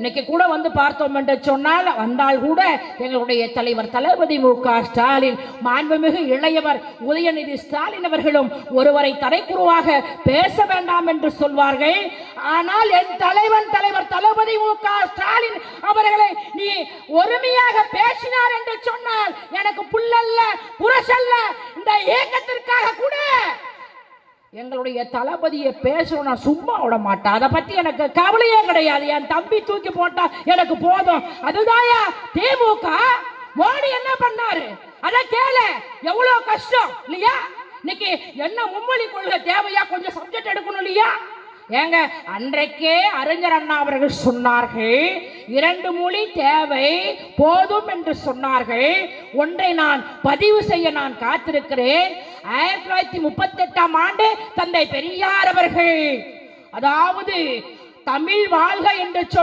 இன்னைக்கு கூட வந்து பார்த்தோம் என்று சொன்னால் வந்தால் கூட எங்களுடைய தலைவர் தளபதி மு க ஸ்டாலின் மாண்புமிகு இளையவர் உதயநிதி ஸ்டாலின் அவர்களும் ஒருவரை தரைக்குருவாக பேச வேண்டாம் என்று சொல்வார்கள். ஆனால் என் தலைவன் தலைவர் தளபதி மு க ஸ்டாலின் அவர்களை நீ ஒருமையாக பேசினார் என்று சொன்னால் எனக்கு புல்லல்ல புரசல்ல இந்த இயக்கத்திற்காக எங்களுடைய தளபதியை பேசணும் நான் சும்மா விட மாட்டேன். அதை பற்றி எனக்கு கவலையே கிடையாது. என் தம்பி தூக்கி போட்டா எனக்கு போதும். அதுதாயா திமுக மோடி என்ன பண்ணாரு? அதை கேளு. எவ்வளோ கஷ்டம் இல்லையா? இன்னைக்கு என்ன மும்மொழி கொள்கை தேவையா? கொஞ்சம் சப்ஜெக்ட் எடுக்கணும் இல்லையா? ஏங்க அன்றைக்கே அறிஞர் அண்ணா அவர்கள் சொன்னார்கள் இரண்டு மொழி தேவை போதும் என்று சொன்னார்கள். ஒன்றை நான் பதிவு செய்ய நான் காத்திருக்கிறேன். ஆயிரத்தி தொள்ளாயிரத்தி முப்பத்தி எட்டாம் ஆண்டு தந்தை பெரியார் அவர்கள் அதாவது தமிழ் வாழ்க என்று சொல்